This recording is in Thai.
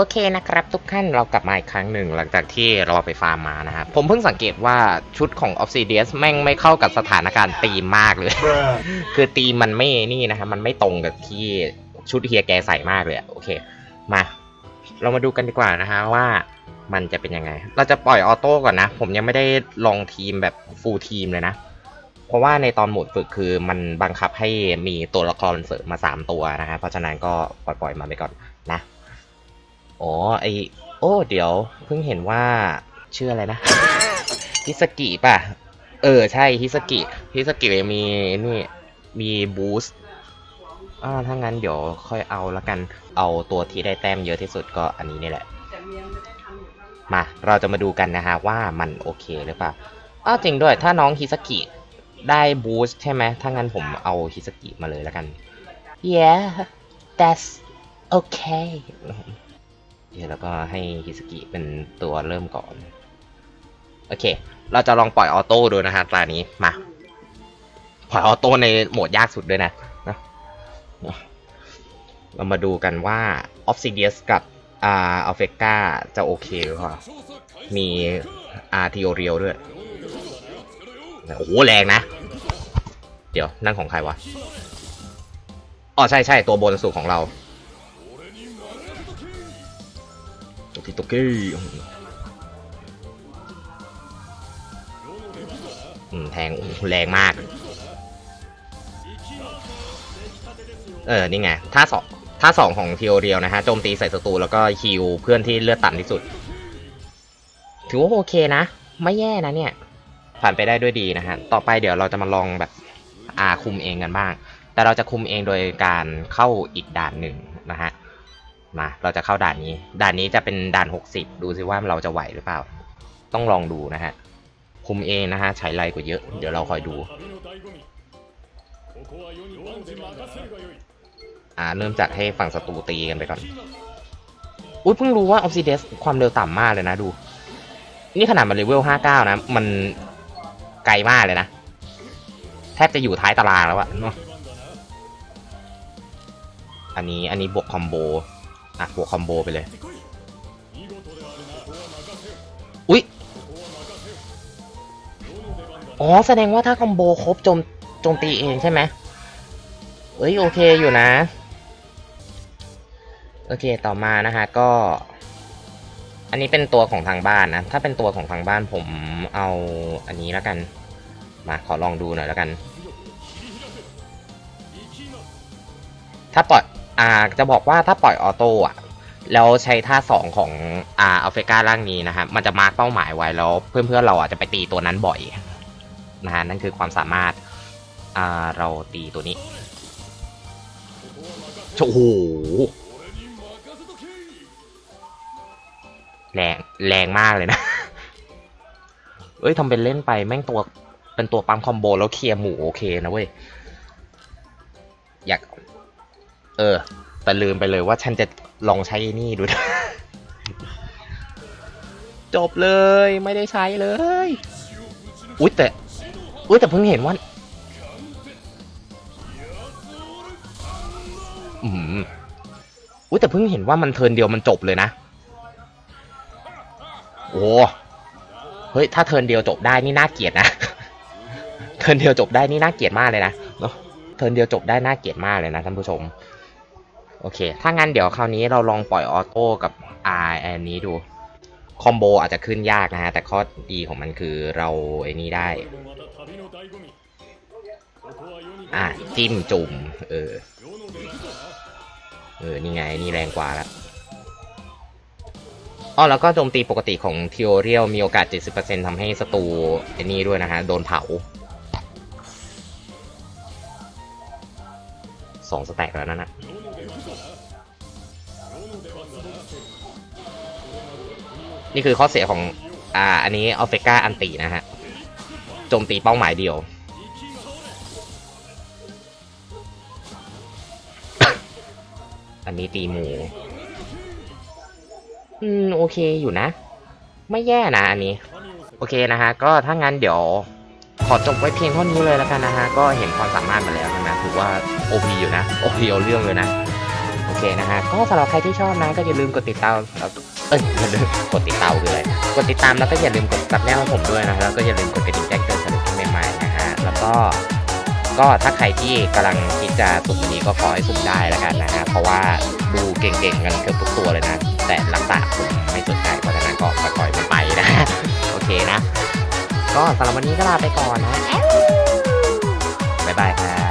โอเคนะครับ ทุกท่านเรากลับมาอีกครั้งหนึ่งหลังจากที่เราไปฟาร์มมานะฮะผมเพิ่งสังเกตว่าชุดของ Obsidian แม่งไม่เข้ากับสถานการณ์ตีมมากเลย คือตีมมันไม่นี่นะฮะมันไม่ตรงกับที่ชุดเฮียแกใส่มากเลยอะโอเค มา เรามาดูกันดีกว่านะฮะว่ามันจะเป็นยังไง เราจะปล่อยออโต้ก่อนนะ ผมยังไม่ได้ลองทีมแบบฟูลทีมเลยนะ เพราะว่าในตอนโหมดฝึกคือมันบังคับให้มีตัวละครเสริมมา 3 ตัวนะฮะเพราะฉะนั้นก็ปล่อยปล่อยๆมาไปก่อนนะ อ๋อไอโอ้เดี๋ยวเพิ่งเห็นว่าชื่ออะไรนะ ฮิสกิป่ะ เออใช่ฮิสกิฮิสกิมีนี่มีบูสต์อ่าถ้างั้นเดี๋ยวค่อยเอาละกันเอาตัวที่ได้แต้มเยอะที่สุดก็อันนี้นี่แหละ มาเราจะมาดูกันนะฮะว่ามันโอเคหรือเปล่าอ้าวจริงด้วยถ้าน้องฮิสกิได้บูสต์ใช่ไหมถ้างั้นผมเอาฮิสกิมาเลยแล้วกัน yeah that's okay เดี๋ยว แล้วก็ให้ฮิสกิเป็นตัวเริ่มก่อน โอเค เราจะลองปล่อยออโต้ดูนะฮะตานี้มาปล่อยออโต้ในโหมดยากสุดด้วยนะนะเรามาดูกันว่า Obsidian กับอ่า a l p h e c a จะโอเคหรือเปล่ามีอาร์ทีโอเรียลด้วย โอ้โหแรงนะ เดี๋ยวนั่นของใครวะ อ๋อใช่ใช่ตัวบนสุดของเรา ตกิโตกิอืมแทงแรงมาก เออ นี่ไงท่าสองท่าสองของทีโอเรียลนะฮะ โจมตีใส่ศัตรูแล้วก็ฮิวเพื่อนที่เลือดต่ำที่สุด ถือว่าโอเคนะ ไม่แย่นะเนี่ย ผ่านไปได้ด้วยดีนะฮะ ต่อไปเดี๋ยวเราจะมาลองแบบอาคุมเองกันบ้าง แต่เราจะคุมเองโดยการเข้าอีกด่านหนึ่งนะฮะ มา เราจะเข้าด่านนี้ ด่านนี้จะเป็นด่าน 60 ดูซิว่าเราจะไหวหรือเปล่า ต้องลองดูนะฮะ คุมเองนะฮะ ใช้ไรกว่าเยอะ เดี๋ยวเราคอยดู อ่า เริ่มจากให้ฝั่งศัตรูตีกันไปก่อน อุ้ยเพิ่งรู้ว่า Obsidian ความเร็วต่ำมากเลยนะดู นี่ขนาดมันเลเวล 59 นะ มันไกลมากเลยนะ แทบจะอยู่ท้ายตารางแล้วอะเนาะอันนี้อันนี้บวกคอมโบ อะบวกคอมโบไปเลย อุ๊ย อ๋อ แสดงว่าถ้าคอมโบครบโจมโจมตีเองใช่ไหมเอ้ย โอเคอยู่นะ โอเคต่อมานะฮะก็ อันนี้เป็นตัวของทางบ้านนะ ถ้าเป็นตัวของทางบ้านผมเอาอันนี้แล้วกัน มาขอลองดูหน่อยแล้วกัน ถ้าปล่อย อ่าจะบอกว่าถ้าปล่อยออโต้อะแล้วใช้ท่าสองของอ่าอัลเฟการ่างนี้นะฮะมันจะมาร์กเป้าหมายไว้แล้วเพื่อนๆเราอะจะไปตีตัวนั้นบ่อยนะฮะนั่นคือความสามารถอ่าเราตีตัวนี้โอ้โหแรงแรงมากเลยนะ เอ้ยทำเป็นเล่นไปแม่งตัวเป็นตัวปั๊มคอมโบแล้วเคลียร์หมูโอเคนะเว้ย อยาก เออ แต่ลืมไปเลยว่าฉันจะลองใช้นี่ดูนะจบเลยไม่ได้ใช้เลย อุ้ยแต่ อุ้ยแต่เพิ่งเห็นว่าอืมอุ้ยแต่เพิ่งเห็นว่ามันเทินเดียวมันจบเลยนะ โอ้เฮ้ยถ้าเทินเดียวจบได้นี่น่าเกลียดนะ เทินเดียวจบได้นี่น่าเกลียดมากเลยนะเนาะเทินเดียวจบได้น่าเกลียดมากเลยนะท่านผู้ชม โอเค ถ้างั้นเดี๋ยวคราวนี้เราลองปล่อยออโต้กับ R อันนี้ดู คอมโบอาจจะขึ้นยากนะฮะ แต่ข้อดีของมันคือเราไอ้นี้ได้ อะ จิ้มจุ่ม เออ เออ นี่ไง นี่แรงกว่าแล้วอ๋อแล้วก็โจมตีปกติของทีโอเรียลมีโอกาส 70%ทำให้ศัตรูไอ้นี่ด้วยนะฮะ โดนเผาสองสแต็กแล้วนั่นนะ นี่คือข้อเสียของ อ่า อันนี้อัลเฟกาอันตีนะฮะ โจมตีเป้าหมายเดียว อันนี้ตีหมู อืม โอเคอยู่นะ ไม่แย่นะอันนี้ โอเคนะฮะ ก็ถ้างั้นเดี๋ยว ขอจบไว้เพียงเท่านี้เลยแล้วกันนะฮะ ก็เห็นความสามารถมาแล้วนะ ถือว่า OP อยู่นะ OP เอาเรื่องเลยนะ โอเคเคนะฮะ ก็สำหรับใครที่ชอบนะ ก็อย่าลืมกดติดตาม เอ้ยอย่าลืมกดติดตามคืออะไรกดติดตามแล้วก็อย่าลืมกดซับแนลให้ผมด้วยนะแล้วก็อย่าลืมกดกระดิ่งแจ้งเตือนสนุกที่ใหม่ๆนะฮะแล้วก็ก็ถ้าใครที่กำลังคิดจะสุ่มนี้ก็ขอให้สุ่มได้แล้วกันนะฮะเพราะว่าดูเก่งๆกันเกือบทุกตัวเลยนะ แต่ลักษณะผมไม่สนใจเพราะฉะนั้นก็ปล่อยมันไปนะโอเคนะ ก็สำหรับวันนี้ก็ลาไปก่อนนะบ๊ายบายครับ